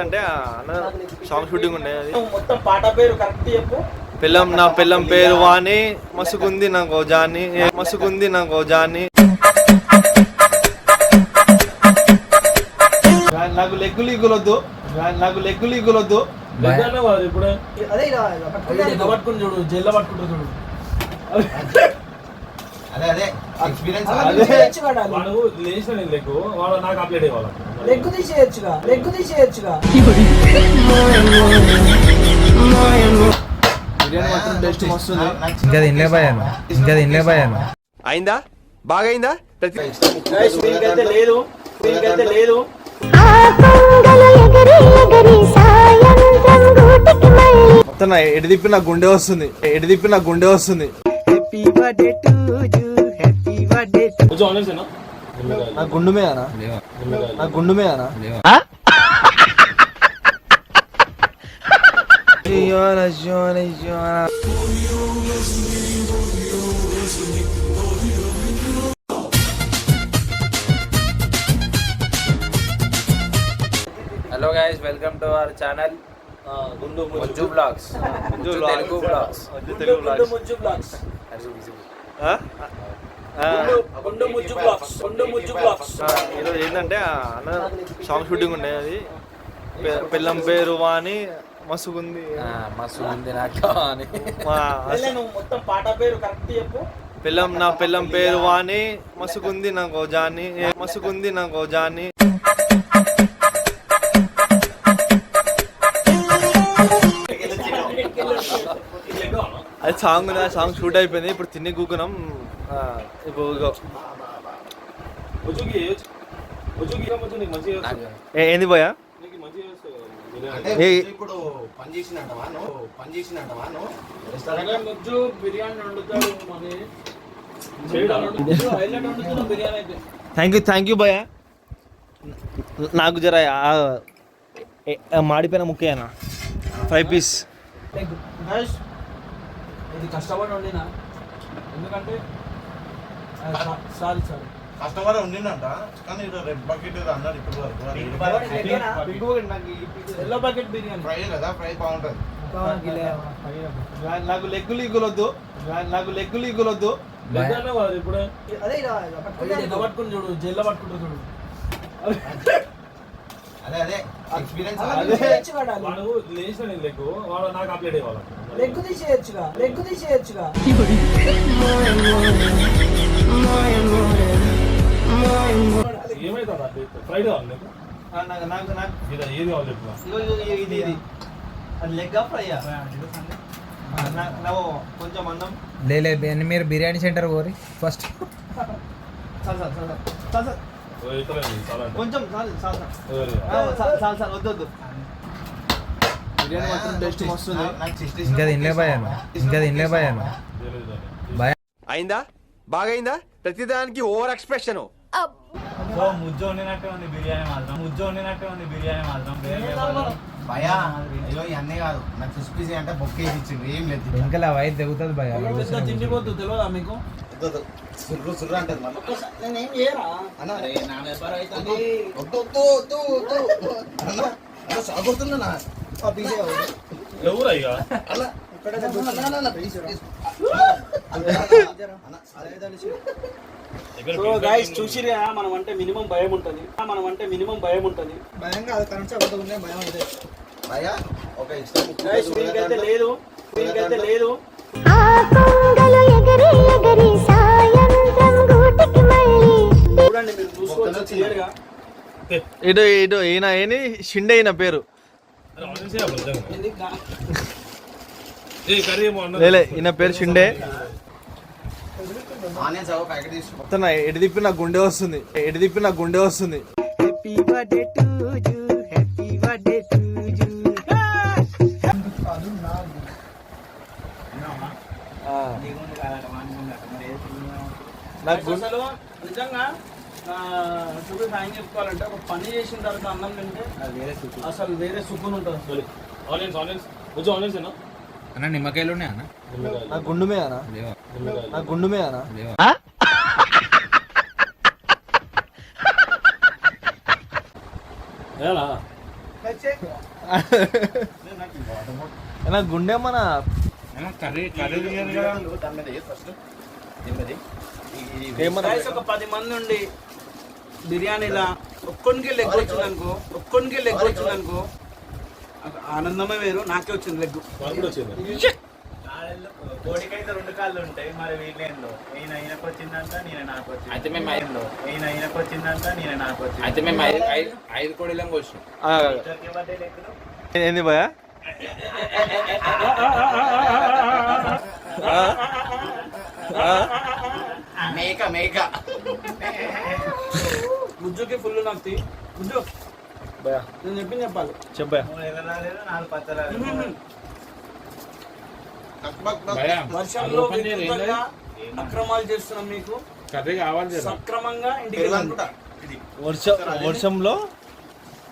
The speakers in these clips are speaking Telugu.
ఏంటంటే ఆ అన్న సాంగ్ షూటింగ్ ఉండే అది. మొత్తం పాట పేరు కరెక్ట్ చెప్పు. పిల్లం నా పిల్లం పేరు వాణి మసుకుంది నాకు జాని మసుకుంది నాకు జాని నాకు లెగ్గులు ఇగ్గులొద్దు నాకు లెగ్గులు కాదు ఇప్పుడే అదే పట్టుకుని చూడు జైల్లో పట్టుకుంటారు చూడు. తీసేయొచ్చుగా తీసేయొచ్చుగా? మస్తుంది ఇంకా తినలే భయాను? ఇంకా తినలే భయాను? అయిందా? గైస్ వీరికైతే లేదు. లేదు. మొత్తం నా ఎడి తిప్పి నా గుండె వస్తుంది. ఎడి తిప్పి నా గుండె వస్తుంది. కొంచెం ఆనేసేనా నా గుండు మీద నా గుండు మీద hello guys welcome to our channel గుండు మంజు బ్లాగ్స్ మంజు తెలుగు బ్లాగ్స్ తెలుగు గుండు ముజ్జు బ్లాగ్స్ ఆ? ఆ, గుండు ముజ్జు బ్లాగ్స్ గుండు ముజ్జు బ్లాగ్స్ ఆ, ఈరోజు ఏంటంటే ఆ అన్న సాంగ్ షూటింగ్ ఉండే అది. పె- పిల్లం పేరు వాణి మసుగుంది. మస్తు ఉంది నాకు అని మా వెళ్ళే నువ్వు మొత్తం పాట పేరు కరెక్ట్ చెప్పు. పిల్లం నా పిల్లం పేరు వాణి మసుకుంది నాకు జాని మసుకుంది నాకు జాని అది సాంగ్ ఉంది, ఆ సాంగ్ షూట్ అయిపోయింది. ఇప్పుడు తిని కూకున్నాం. ఏంది పోయా ఇప్పుడు పని చేసినట్టవా పని చేసినట్టవా బిర్యానీ వండుతాడు థ్యాంక్ యూ థ్యాంక్ యూ భయ్యా. నాకు జర మాడిపోయిన ముఖ్యనా ఫైవ్ పీస్ ఇది కష్టపడి వండినా. ఎందుకంటే సారీ సారీ. కస్టమర్ ఉండిందంట కానీ ఇక్కడ రెడ్ బకెట్ అన్నారు ఇప్పుడు వరకు. Yellow bucket biryani. ఫ్రై కదా ఫ్రై బాగుంటుంది. నాకు లెగ్గులు ఇగ్గులొద్దు నాకు లెగ్గులు కాదు ఇప్పుడే. అదే పట్టుకుని చూడు జైల్లో పట్టుకుంటారు చూడు. అదే అదే. వాడు లేచిన నేను లెగ్గు వాడు నాకు అప్లైడ్ ఇవ్వాలి లెగ్గు తీసేయొచ్చుగా లెగ్గు తీసేయొచ్చుగా. ఏమైతుంది అది? ఫ్రైడ్ కావాలి నీకు? నాకు నాకు నాకు. ఇది ఏది కావాలి చెప్పు. ఇగో ఇగో ఇగో ఇది ఇది. అది లెగ్ నువ్వు కొంచెం బి- మీరు బిర్యానీ సెంటర్ కోరి ఫస్ట్. చాలు చాలు చాలు ఇతరులేదు, చాలా అంటే. కొంచెం చాలు చాలు చాలు. ఎవరు? ఆ, చాలు చాలు చాలు వద్దు వద్దు బిర్యానీ మాత్రం టేస్ట్ మస్తుంది నాకు చెస్ట్ ఇంకా తినలే భయాను? ఇంకా తినలే భయాను? తెలియదు దాన్ని. భయ? అయిందా? బాగైందా? ప్రతిదానికి ఓవర్ ఎక్స్ప్రెషన్. సో ముజ్జు వండినట్టే ఉంది బిర్యానీ మాత్రం. ముజ్జు వండినట్టే ఉంది బిర్యానీ మాత్రం. భయా అయ్యో ఇవన్నీ కాదు. నాకు ఫిష్ పీస్ అంటే బొక్కేసి ఇచ్చిండు. ఏం లేదు వెనకాల వైట్ తెగుతుంది భయ? పెద్ద తిండిపోతు తెలియదా మీకు? సుర్రు సుర్రు అంటది మళ్ళీ నేనేం చేయరా? అన్న నా వ్యాపారం వద్దు వద్దు వద్దు వద్దు అన్న. ఎవరా? ఇక? అదే సో గైస్ చూసిరా మనం అంటే మినిమం భయం ఉంటది. మనం అంటే మినిమం భయం ఉంటది. భయం కాదు కరెంట్ అబద్ధం భయం అదే. భయ్యా ఒక వీరికైతే లేదు. లేదు. ఆ కొంగలు ఎగిరి ఎగిరి ఇటు ఇటు ఈయన ఏని? షిండే ఈయన పేరు. లేలే ఈయన పేరు షిండే. ఎడి తిప్పి నా గుండె వస్తుంది. ఎడి తిప్పి నా గుండె వస్తుంది. ఆ. నాకు నిజంగా? చూపి హ్యాంగ్ చెప్పుకోవాలంటే ఒక పని చేసిన తర్వాత అన్నం తింటే అసలు వేరే సుఖం ఉంటుంది. Onions onions. కొంచెం ఆనియన్స్ ఏనా? అన్న నిమ్మకాయలు ఉన్నాయా అన్న? నిమ్మకాయ. నా గుండు మీద లేవా? నిమ్మకాయ. నా గుండు మీద లేవా? వేయాలా? నా గుండె మన కర్రీ కర్రీ దాని మీద ఫస్ట్? ఏమన్నా ఒక పది మంది ఉండి బిర్యానీలా ఒక్కొనికి లెగ్ వచ్చిందనుకో ఒక్కొనికి లెగ్ వచ్చిందనుకో ఆ- ఆనందమే వేరు నాకే వచ్చింది లెగ్ కోడికైతే రెండు కాళ్ళు ఉంటాయి మరి వీళ్ళేందో ఈయన ఈయనకు వచ్చిందంట నేను నాకు వచ్చింది. అయితే మేము ఐదు ఈయన ఈయనకు వచ్చిందంట నేను నాకు వచ్చింది. అయితే మేము ఐదు వచ్చినాం ఏంది భయ మేక. మేక. గుజ్జుకి ఫుల్ నక్తి గుజ్జు నేను చెప్పింది చెప్పాలి. చెప్పా వర్షంలో వికృతంగా అక్రమాలు చేస్తున్నాం మీకు. కర్రీ కావాలి సక్రమంగా ఇంటికి వర్ష వర్షంలో?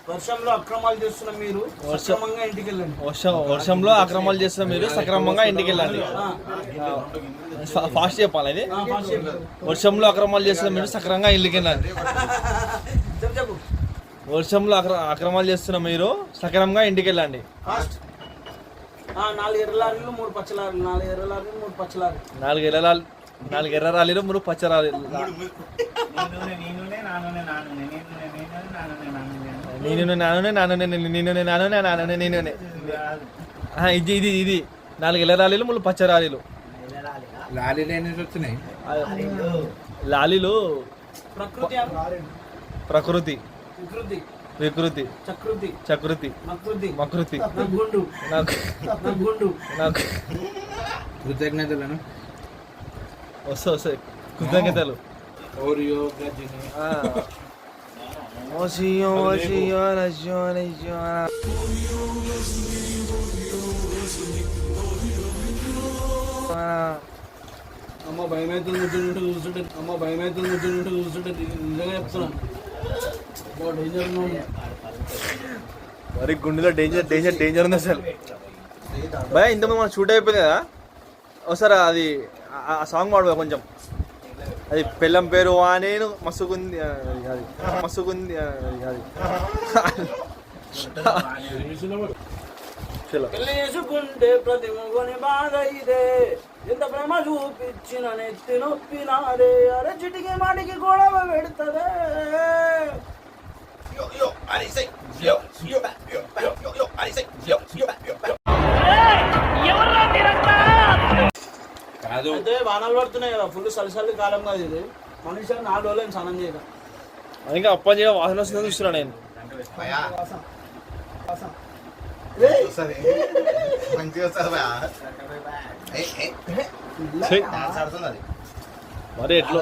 వర్షంలో అక్రమాలు చేస్తున్న మీరు. వర్షం- సక్రమంగా ఇంటికి వెళ్ళండి. వర్షం వర్షంలో అక్రమాలు చేస్తున్న మీరు. సక్రమంగా ఇంటికి వెళ్ళండి. ఫాస్ట్ చెప్పాలి చెప్పు. వర్షంలో అక్రమాలు చేస్తున్న మీరు. సక్రమంగా ఇంటికి వెళ్ళండి. వర్షంలో అక్ర అక్రమాలు చేస్తున్న మీరు సక్రమంగా ఇంటికి వెళ్ళండి. నాలుగు ఎర్ర లారీలు మూడు పచ్చ లారీలు నాలుగు ఎర్ర లారీలు మూడు పచ్చ లారీలు. నాలుగు ఎర్రరాలు నాలుగు ఎర్ర రాలీలు మూడు పచ్చ రాలీలు నూనె నూనె నూనె నూనె నూనె నూనె నూనె నూనె నేను నానునే నానునే నేను నానునే నానునే నేనునే. ఆ, ఇది ఇది ఇది. నాలుగు ఎర్ర రాలీలు మూడు పచ్చ రాలీలు లారీ లాలీలు. ప్రకృతి. వికృతి. చకృతి. చకృతి. మకృతి. మకృతి. నగ్గుండు. నాకు నగ్గుండు. నాకు కృతజ్ఞతలను వస్తాయి వస్తాయి కృతజ్ఞతలు. ఓరియో గజ్జిని ఆ. ఓసియో, ఓసియో, రసియో, రసియో. ఆ. అమ్మ భయం అయితే కూర్చుంటే చూస్తుంటే అమ్మ భయం అయితే కూర్చుంటే చూస్తుంటే నిజంగా చెప్తున్నాను వరి మరి గుండెలో డేంజర్ డేంజర్ డేంజర్ ఉంది అసలు. భయ ఇంతకుముందు మనం షూట్ అయిపోయింది కదా? ఒకసారి అది ఆ- సాంగ్ పాడు కొంచెం. అది పెళ్ళం పేరు నేను మసుగుంది అది మసుగుంది అది చేసుకుంటే ప్రతి మొగని బాధ ఇదే. ఎంత ప్రేమ చూపించిన నెత్తి నొప్పినారే అరే చిటికి మాటికి గొడవ పెడుతుందే. కాదు. అయితే వానలు పడుతున్నాయి కదా ఫుల్ సలిసలి కాలం కాదు ఇది. మనిషి నాలుగు రోజులు స్నానం చేయక ఇంకా అప్పని చేయడం వాసన వస్తుందని చూస్తున్నా నేను. భయా వస్తుంది మంచిగా వస్తుంది భయా ఏ ఏ ఛీ, డాన్స్ ఆడుతుంది అది మరి ఎట్లో